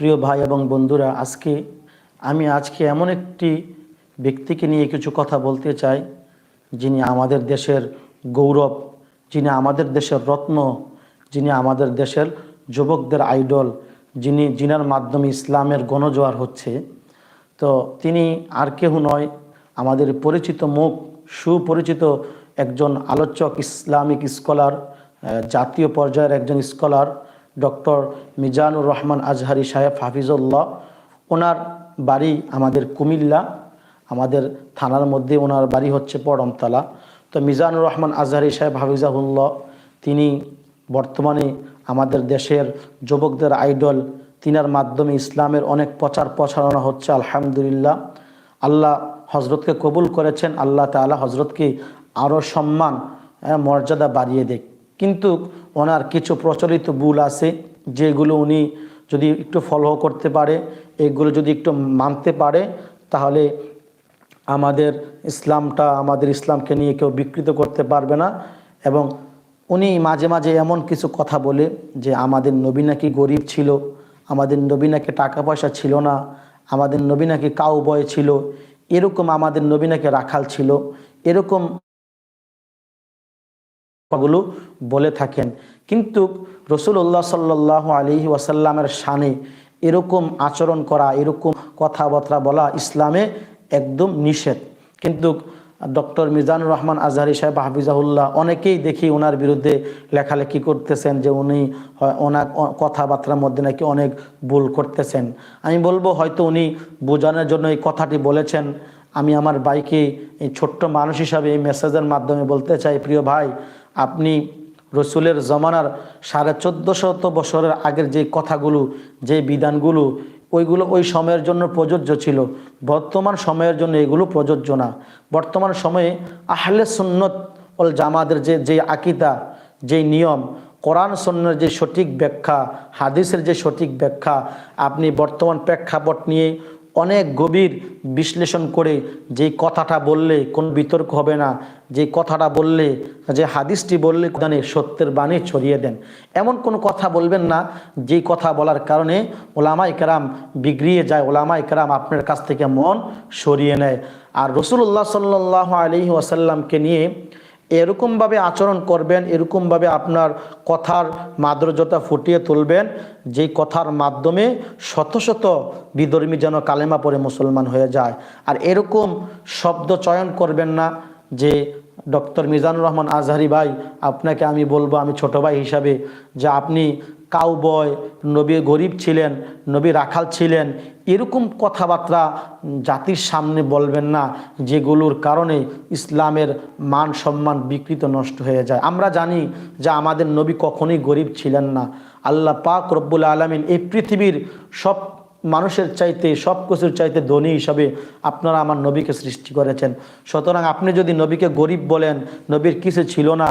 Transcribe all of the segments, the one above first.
প্রিয় ভাই এবং বন্ধুরা, আজকে আমি আজকে এমন একটি ব্যক্তিকে নিয়ে কিছু কথা বলতে চাই, যিনি আমাদের দেশের গৌরব, যিনি আমাদের দেশের রত্ন, যিনি আমাদের দেশের যুবকদের আইডল, যিনি, যিনার মাধ্যমে ইসলামের গণজোয়ার হচ্ছে। তো তিনি আর কেউ নয়, আমাদের পরিচিত মুখ, সুপরিচিত একজন আলোচক, ইসলামিক স্কলার জাতীয় পর্যায়ের একজন স্কলার ডক্টর মিজানুর রহমান আজহারি সাহেব হাফিজুল্লাহ। ওনার বাড়ি আমাদের কুমিল্লা, আমাদের থানার মধ্যে ওনার বাড়ি হচ্ছে পরমতলা। তো মিজানুর রহমান আজহারি সাহেব হাফিজাহুল্লাহ, তিনি বর্তমানে আমাদের দেশের যুবকদের আইডল, তিনার মাধ্যমে ইসলামের অনেক প্রচার প্রচারণা হচ্ছে, আলহামদুলিল্লাহ। আল্লাহ হজরতকে কবুল করেছেন, আল্লাহ তাআলা হজরতকে আরও সম্মান মর্যাদা বাড়িয়ে দেখ। কিন্তু ওনার কিছু প্রচলিত ভুল আছে, যেগুলো উনি যদি একটু ফলো করতে পারে, এগুলো যদি একটু মানতে পারে, তাহলে আমাদের ইসলামটা, আমাদের ইসলামকে নিয়ে কেউ বিকৃত করতে পারবে না। এবং উনি মাঝে মাঝে এমন কিছু কথা বলে যে, আমাদের নবী নাকি গরিব ছিল, আমাদের নবী নাকি টাকা পয়সা ছিল না, আমাদের নবী নাকি কাউ বয় ছিল, এরকম আমাদের নবী নাকি রাখাল ছিল, এরকম গুলো বলে থাকেন। কিন্তু রসুল্লাহ সাল্লাহ আলী ওয়াসাল্লামের শানে এরকম আচরণ করা, এরকম কথাবার্তা বলা ইসলামে একদম নিষেধ। কিন্তু ডক্টর মিজানুর রহমান আজহারি সাহেব হাফিজাহুল্লাহ অনেকেই দেখি ওনার বিরুদ্ধে লেখালেখি করতেছেন যে উনি ওনার কথাবার্তার মধ্যে নাকি অনেক ভুল করতেছেন। আমি বলব হয়তো উনি বোঝানোর জন্য এই কথাটি বলেছেন। আমি আমার বাইকে এই ছোট্ট মানুষ হিসাবে এই মেসেজের মাধ্যমে বলতে চাই, প্রিয় ভাই আপনি রসুলের জমানার সাড়ে চোদ্দশত বছরের আগের যে কথাগুলো, যে বিধানগুলো, ওইগুলো ওই সময়ের জন্য প্রযোজ্য ছিল। বর্তমান সময়ের জন্য এগুলো প্রযোজ্য না। বর্তমান সময়ে আহলে সুন্নত ওল জামাদের যে যে আকিতা যে নিয়ম, কোরআন সন্ন্যের যে সঠিক ব্যাখ্যা, হাদিসের যে সঠিক ব্যাখ্যা, আপনি বর্তমান প্রেক্ষাপট নিয়ে অনেক গভীর বিশ্লেষণ করে যেই কথাটা বললে কোন বিতর্ক হবে না, যে কথাটা বললে, যে হাদিসটি বললে কোরআনে সত্যের বাণী ছড়িয়ে দেন। এমন কোনো কথা বলবেন না যেই কথা বলার কারণে ওলামা ইকরাম বিগড়িয়ে যায় ওলামা ইকরাম আপনার কাছ থেকে মন সরিয়ে নেয়। আর রসুল্লাহ সাল্লাহ আলি ওয়াসাল্লামকে নিয়ে এরকমভাবে আচরণ করবেন এরকমভাবে আপনার কথার মাদ্রজতা ফুটিয়ে তুলবেন, যেই কথার মাধ্যমে শত শত বিধর্মী যেন কালেমা পরে মুসলমান হয়ে যায়। আর এরকম শব্দ চয়ন করবেন না যে, ডক্টর মিজানুর রহমান আজহারি ভাই, আপনাকে আমি বলব, আমি ছোট ভাই হিসাবে যে আপনি কাউবয়, নবী গরিব ছিলেন, নবী রাখাল ছিলেন, এরকম কথাবার্তা জাতির সামনে বলবেন না, যেগুলোর কারণে ইসলামের মান সম্মান বিকৃত নষ্ট হয়ে যায়। আমরা জানি যে আমাদের নবী কখনোই গরিব ছিলেন না। আল্লাহ পাক রব্বুল আলমিন এই পৃথিবীর সব মানুষের চাইতে, সব কিছুর চাইতে ধনী হিসাবে আপনারা আমার নবীকে সৃষ্টি করেছেন। সুতরাং আপনি যদি নবীকে গরিব বলেন, নবীর কিছু ছিল না,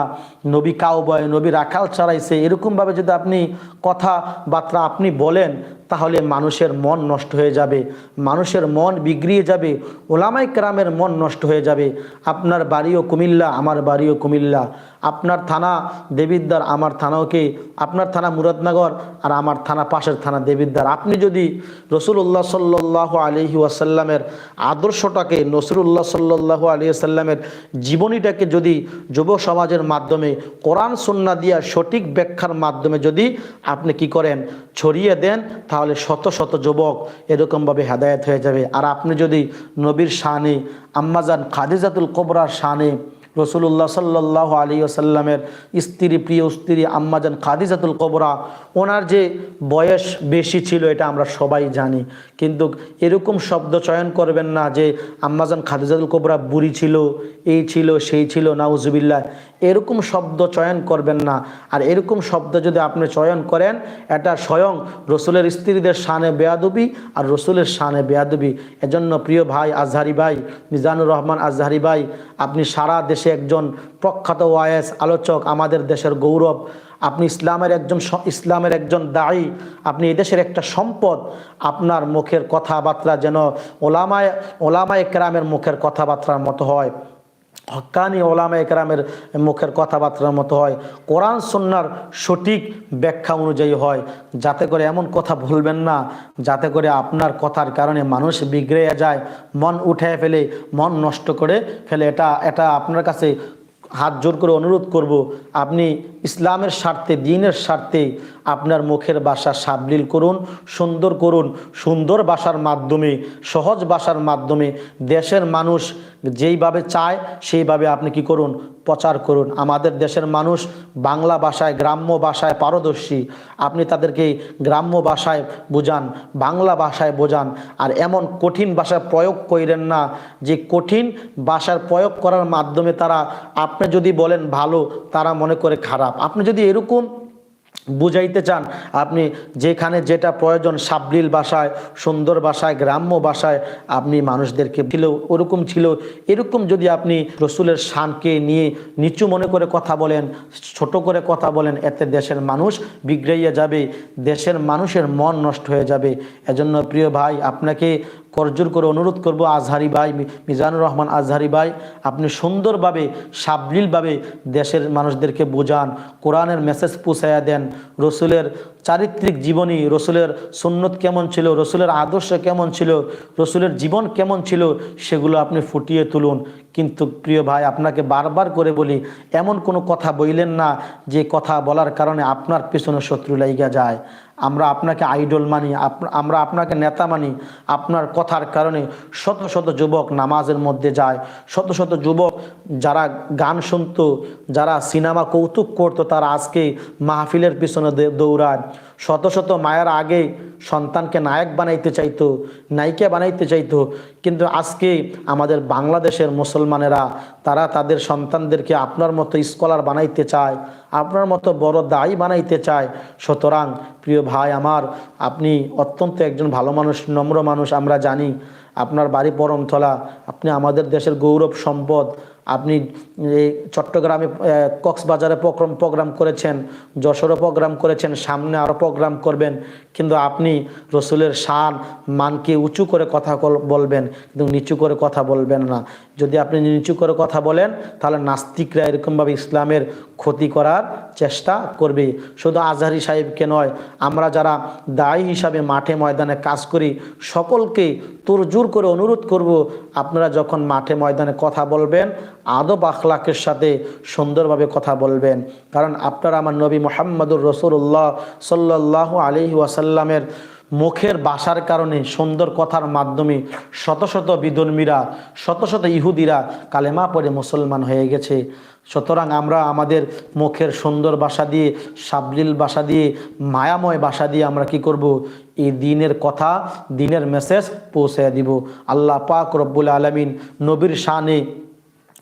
নবী কাউ বয় নবী রাখাল ছাড়াইছে এরকমভাবে যদি আপনি কথাবার্তা আপনি বলেন, তাহলে মানুষের মন নষ্ট হয়ে যাবে, মানুষের মন বিগড়িয়ে যাবে ওলামাই কেরামের মন নষ্ট হয়ে যাবে। আপনার বাড়িও কুমিল্লা, আমার বাড়িও কুমিল্লা। আপনার থানা দেবিদ্দার আমার থানাওকে আপনার থানা মুরাদনগর আর আমার থানা পাশের থানা দেবিদ্দার আপনি যদি রসুল্লাহ সাল্লাহ আলহি ওয়াসাল্লামের আদর্শটাকে, নসরুল্লাহ সাল্লাহ আলী আসাল্লামের জীবনীটাকে যদি যুব সমাজের মাধ্যমে, কোরআন সন্না দিয়া সঠিক ব্যাখ্যার মাধ্যমে যদি আপনি কি করেন, ছড়িয়ে দেন, তাহলে শত শত যুবক এরকমভাবে হেদায়েত হয়ে যাবে। আর আপনি যদি নবীর শানে, আম্মাজান খাদিজাতুল কোবরার শানে রসুল্লাহ সাল্লাহ আলী আসাল্লামের স্ত্রী, প্রিয় স্ত্রী আম্মাজান খাদিজাতুল কবরা, ওনার যে বয়স বেশি ছিল এটা আমরা সবাই জানি। কিন্তু এরকম শব্দ চয়ন করবেন না যে আম্মাজান খাদিজাতুল কবরা বুড়ি ছিল, এই ছিল, সেই ছিল, নাউজুবিল্লাহ। এরকম শব্দ চয়ন করবেন না। আর এরকম শব্দ যদি আপনি চয়ন করেন, এটা স্বয়ং রসুলের স্ত্রীদের শানে বেয়াদুবি আর রসুলের শানে বেয়াদুবি। এজন্য প্রিয় ভাই, আজহারি ভাই, মিজানুর রহমান আজহারি ভাই, আপনি সারা দেশে একজন প্রখ্যাত ওয়াইএস আলোচক, আমাদের দেশের গৌরব। আপনি ইসলামের একজন ইসলামের একজন দায়ী। আপনি এদেশের একটা সম্পদ। আপনার মুখের কথাবার্তা যেন ওলামায় ওলামায় কেরামের মুখের কথাবার্তার মতো হয়। হক্কানি ওলামা একরামের মুখের কথাবার্তার মতো হয়। কোরআন সন্ন্যার সঠিক ব্যাখ্যা অনুযায়ী হয়। যাতে করে এমন কথা বলবেন না, যাতে করে আপনার কথার কারণে মানুষ বিগড়ে যায়, মন উঠে ফেলে, মন নষ্ট করে ফেলে। এটা এটা আপনার কাছে হাত জোর করে অনুরোধ করব। আপনি ইসলামের স্বার্থে, দিনের স্বার্থে আপনার মুখের বাসা সাবলীল করুন, সুন্দর করুন। সুন্দর ভাষার মাধ্যমে, সহজ ভাষার মাধ্যমে দেশের মানুষ যেইভাবে চায়, সেইভাবে আপনি কি করুন? প্রচার করুন। আমাদের দেশের মানুষ বাংলা ভাষায়, গ্রাম্য ভাষায় পারদর্শী। আপনি তাদেরকে গ্রাম্য ভাষায় বোঝান, বাংলা ভাষায় বোঝান। আর এমন কঠিন ভাষায় প্রয়োগ করেন না, যে কঠিন ভাষার প্রয়োগ করার মাধ্যমে তারা, আপনি যদি বলেন ভালো, তারা মনে করে খারাপ। আপনি যদি এরকম বুঝাইতে চান, আপনি যেখানে যেটা প্রয়োজন সাবলীল ভাষায়, সুন্দর ভাষায়, গ্রাম্য ভাষায় আপনি মানুষদেরকে ছিল, ওরকম ছিল। এরকম যদি আপনি রসুলের শানকে নিয়ে নিচু মনে করে কথা বলেন, ছোট করে কথা বলেন, এতে দেশের মানুষ বিগড়াইয়া যাবে, দেশের মানুষের মন নষ্ট হয়ে যাবে। এজন্য প্রিয় ভাই, আপনাকে করজোর করে অনুরোধ করব, আজহারি ভাই মিজানুর রহমান আজহারি ভাই, আপনি সুন্দরভাবে, সাবলীলভাবে দেশের মানুষদেরকে বোঝান, কোরআনের মেসেজ পৌঁছাইয়া দেন, রসুলের চারিত্রিক জীবনী, রসুলের সুন্নত কেমন ছিল, রসুলের আদর্শ কেমন ছিল, রসুলের জীবন কেমন ছিল, সেগুলো আপনি ফুটিয়ে তুলুন। কিন্তু প্রিয় ভাই, আপনাকে বারবার করে বলি, এমন কোনো কথা বইলেন না যে কথা বলার কারণে আপনার পেছনে শত্রু লাইগা যায়। আমরা আপনাকে আইডল মানি আমরা আপনাকে নেতা মানি, আপনার কথার কারণে শত শত যুবক নামাজের মধ্যে যায়। শত শত যুবক যারা গান শুনত, যারা সিনেমা কৌতুক করতো, তারা আজকে মাহফিলের পিছনে দৌড়ায়। শত শত মায়ের আগে সন্তানকে নায়ক বানাইতে চাইতো, নায়িকা বানাইতে চাইতো, কিন্তু আজকে আমাদের বাংলাদেশের মুসলমানেরা, তারা তাদের সন্তানদেরকে আপনার মতো স্কলার বানাইতে চায়, আপনার মতো বড় দায়ী বানাইতে চায়। সুতরাং, প্রিয় ভাই আমার, আপনি অত্যন্ত একজন ভালো মানুষ, নম্র মানুষ, আমরা জানি, আপনার বাড়ি পরমতলা, আপনি আমাদের দেশের গৌরব সম্পদ, আপনি এই চট্টগ্রামে কক্সবাজারে প্রোগ্রাম প্রোগ্রাম করেছেন, যশোরে প্রোগ্রাম করেছেন, সামনে আরও প্রোগ্রাম করবেন, কিন্তু আপনি রসুলের শান মানকে উঁচু করে কথা বলবেন, কিন্তু নিচু করে কথা বলবেন না। যদি আপনি নিচু করে কথা বলেন, তাহলে নাস্তিকরা এরকমভাবে ইসলামের ক্ষতি করার চেষ্টা করবে। শুধু আজহারি সাহেবকে নয়, আমরা যারা দায়ী হিসাবে মাঠে ময়দানে কাজ করি, সকলকে তোরজোর করে অনুরোধ করব, আপনারা যখন মাঠে ময়দানে কথা বলবেন, আদব আখলাকের সাথে সুন্দরভাবে কথা বলবেন। কারণ আপনারা আমার নবী মোহাম্মদুর রসুল্লাহ সাল্লাহ আলহি ওয়াসাল্লামের মুখের বাসার কারণে সুন্দর কথার মাধ্যমে শত শত বিধর্মীরা, শত শত ইহুদিরা কালেমা পড়ে মুসলমান হয়ে গেছে। সুতরাং আমরা আমাদের মুখের সুন্দর বাসা দিয়ে, সাবলীল বাসা দিয়ে, মায়াময় বাসা দিয়ে আমরা কি করব? এই দিনের কথা, দিনের মেসেজ পৌঁছে দিব। আল্লাহ পাক রব্বুল আলমিন নবীর শানে,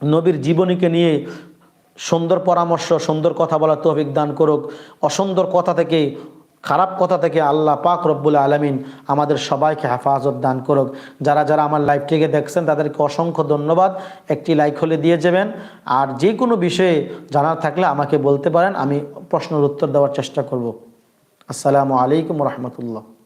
নবীর জীবনীকে নিয়ে সুন্দর পরামর্শ, সুন্দর কথা বলার তৌফিক দান করুক। অসুন্দর কথা থেকে খারাপ কথা থেকে আল্লাহ পাক রব্বুল আলমিন আমাদের সবাইকে হেফাজত দান করুক। যারা যারা আমার লাইভটিকে দেখছেন, তাদেরকে অসংখ্য ধন্যবাদ। একটি লাইক হলে দিয়ে যাবেন। আর যে কোনো বিষয়ে জানার থাকলে আমাকে বলতে পারেন, আমি প্রশ্নের উত্তর দেওয়ার চেষ্টা করব। আসসালামু আলাইকুম রহমতুল্লাহ।